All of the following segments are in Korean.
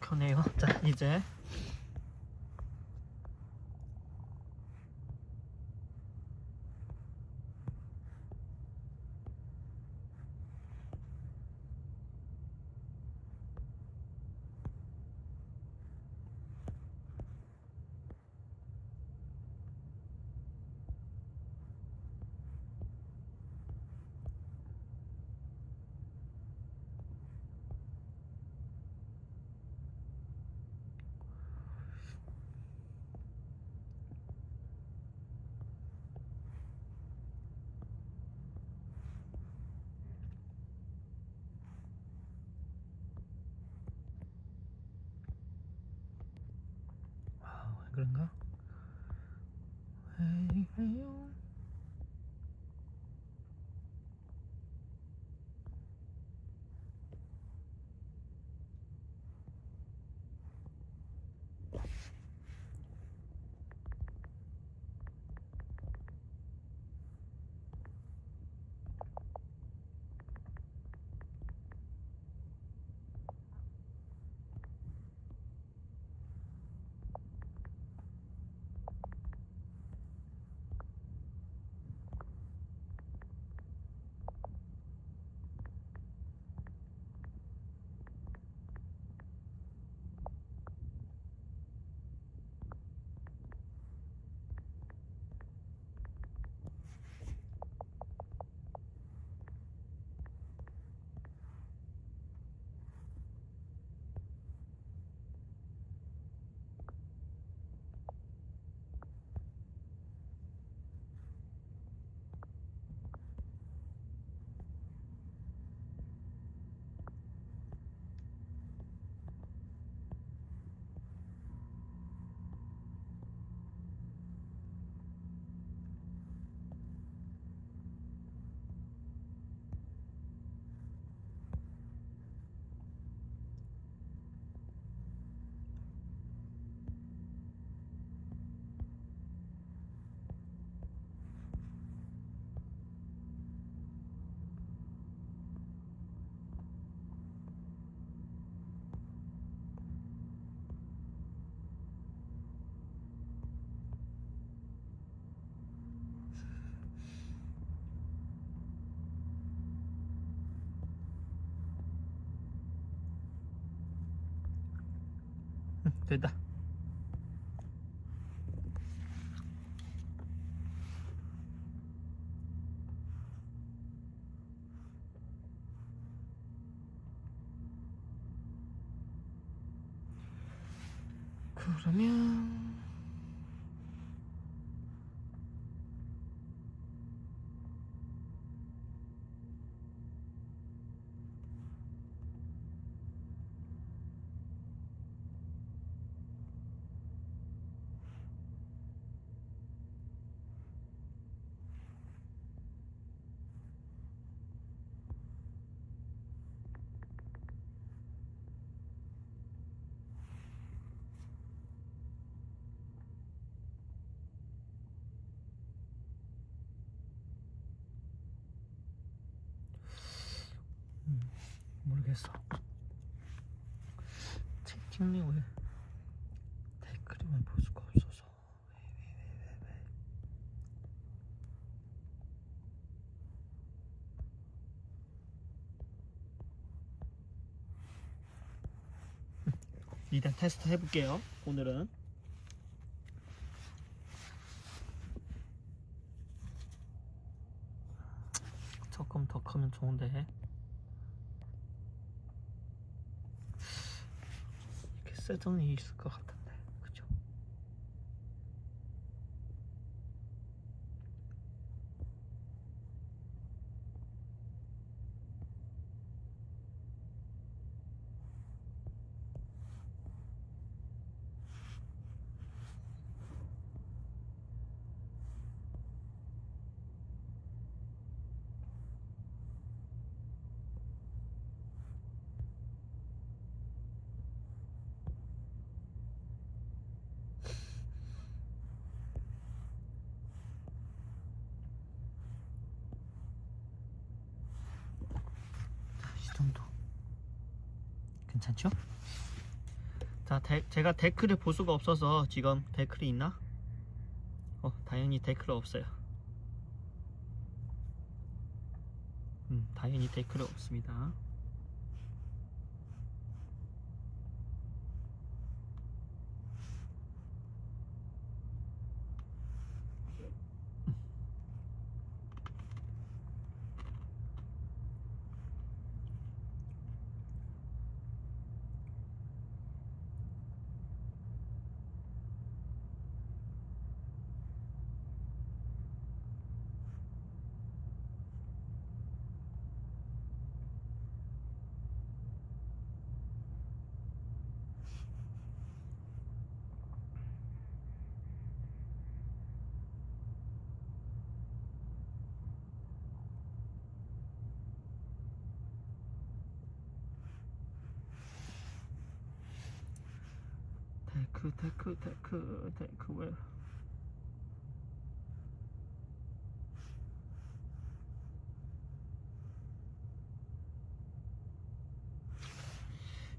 켜네요. 자 이제 아, 왜 그런가? 왜 그래요? 응, 됐다. 그러면 모르겠어. 채팅이 왜 댓글이만 볼 수가 없어서 왜, 왜, 왜, 왜, 왜. 일단 테스트 해볼게요. 오늘은 조금 더 크면 좋은데 이렇게 세정이 있을 것같 괜찮죠? 자, 데, 제가 데크를 볼 수가 없어서 지금 데크이 있나? 어, 당연히 데크가 없어요. 음, 당연히 데크가 없습니다. 데크, 데크, 데크, 데크 왜?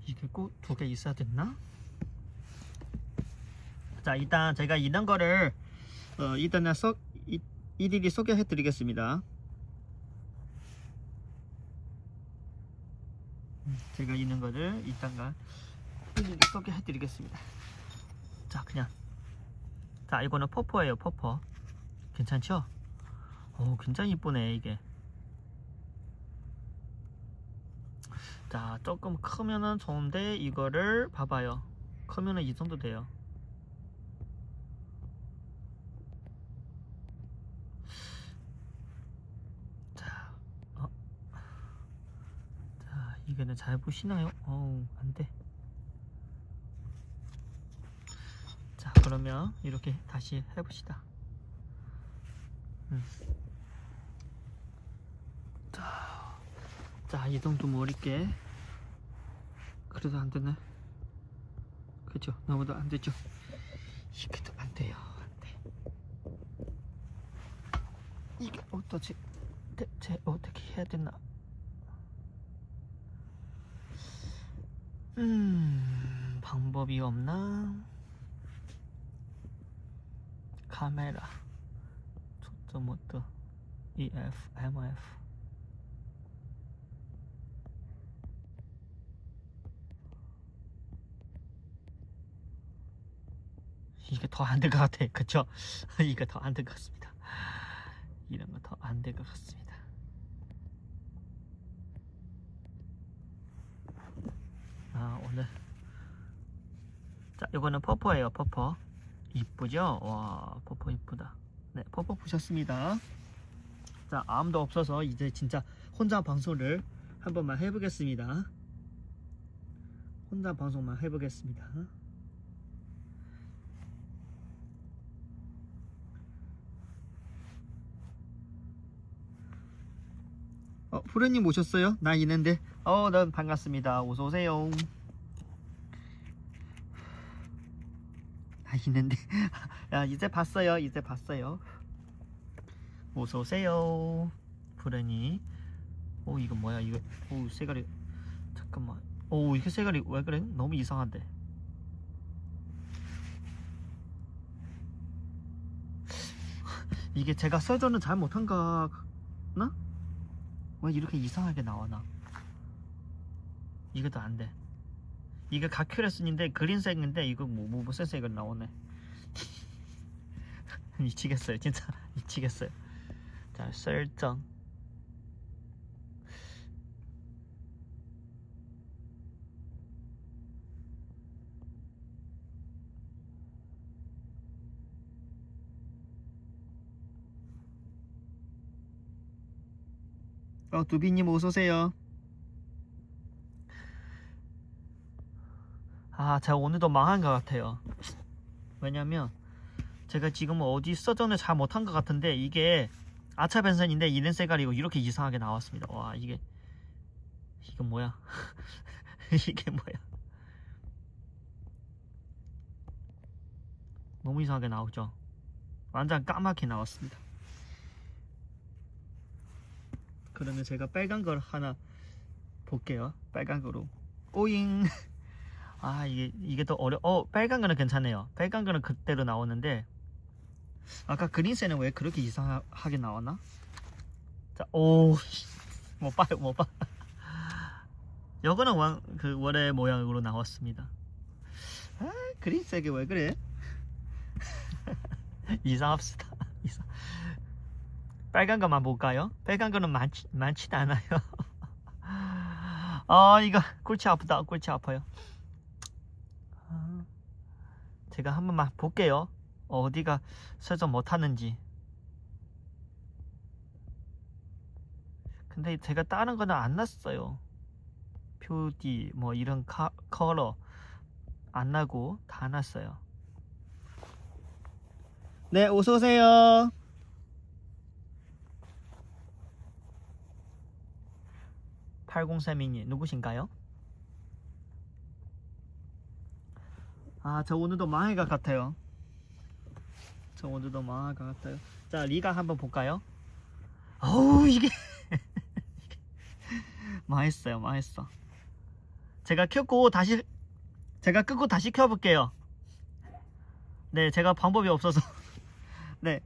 이게 꼭 두 개 있어야 됐나? 자 일단 제가 이런 거를 어, 일단은 소, 이, 일일이 소개해 드리겠습니다 음, 제가 있는 거를 이따가 일일이 소개해 드리겠습니다 자 그냥 자 이거는 퍼퍼예요 퍼퍼 괜찮죠? 오 굉장히 이쁘네 이게 자 조금 크면은 좋은데 이거를 봐봐요 크면은 이 정도 돼요 자, 어. 자 이거는 잘 보시나요? 어우 안돼 자 그러면 이렇게 다시 해봅시다 음. 자, 자, 이 정도 머리게 그래도 안 되네. 그죠? 너무도 안 되죠? 이게도 안 돼요. 안 돼. 이게 어떠지? 대체 어떻게 해야 되나? 음, 방법이 없나? 카메라, 초점 모드, EF, MF. 이게 더 안 될 것 같아. 그쵸? 이거 더안 될 것 같습니다. 이런 거 더 안 될 것 같습니다. 아, 오늘. 자, 이거는 퍼퍼예요, 퍼퍼. 이쁘죠? 와, 퍼퍼 이쁘다. 네, 퍼퍼 보셨습니다. 자, 아무도 없어서 이제 진짜 혼자 방송을 한 번만 해보겠습니다. 혼자 방송만 해보겠습니다. 어, 프로님 오셨어요? 나 있는데. 어, 난 반갑습니다. 어서 오세요. 나 있는데. 야, 이제 봤어요. 이제 봤어요. 어서 오세요. 프로님. 오, 이거 뭐야? 이거 오, 색깔이 잠깐만. 오, 이게 색깔이 왜 그래? 너무 이상한데. 이게 제가 설정을 잘 못한가 나? 왜 이렇게 이상하게 나와나? 이것도 안 돼. 이게 가큐레슨인데 그린색인데 이거 뭐, 뭐 무슨 색을 나오네. 미치겠어요, 진짜 미치겠어요. 자, 설정. 어, 두비님 어서 오세요. 아, 제가 오늘도 망한 것 같아요. 왜냐면 제가 지금 어디 서전을 잘 못한 것 같은데 이게 아차 벤선인데 이른 색깔이고 이렇게 이상하게 나왔습니다. 와, 이게 이건 뭐야? 이게 뭐야? 너무 이상하게 나오죠. 완전 까맣게 나왔습니다. 그러면 제가 빨간 걸 하나 볼게요. 빨간 거로. 오잉. 아 이게 이게 더 어려. 어 빨간 거는 괜찮네요. 빨간 거는 그대로 나오는데 아까 그린색은 왜 그렇게 이상하게 나왔나? 자, 오, 씨. 못 봐요, 못 봐. 요거는 왕, 그 원래 모양으로 나왔습니다. 아, 그린색이 왜 그래? 이상합시다. 이상. 빨간 것만 볼까요? 빨간 거는 많지, 많진 않아요. 아, 이거 골치 아프다. 골치 아파요. 아, 제가 한 번만 볼게요. 어디가 설정 못하는지. 근데 제가 다른 거는 안 났어요. 표디 뭐 이런 카, 컬러 안 나고 다 났어요. 네, 어서 오세요. (8032님) 누구신가요? 아, 저 오늘도 망할 것 같아요. 저 오늘도 망할 것 같아요. 자, 리가 한번 볼까요? 어우, 이게 망했어요, 망했어. 제가 켰고 다시 제가 끄고 다시 켜볼게요. 네, 제가 방법이 없어서 네,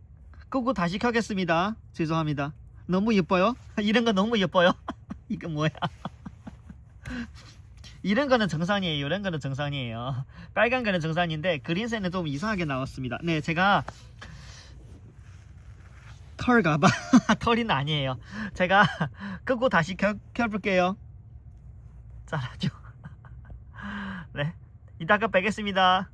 끄고 다시 켜겠습니다. 죄송합니다. 너무 예뻐요? 이런 거 너무 예뻐요? 이거 뭐야? 이런 거는 정상이에요. 이런 거는 정상이에요. 빨간 거는 정상인데 그린색은 좀 이상하게 나왔습니다. 네, 제가 털 가봐. 털이는 아니에요. 제가 끄고 다시 켜, 켜볼게요. 잘하죠. 네, 이따가 뵙겠습니다.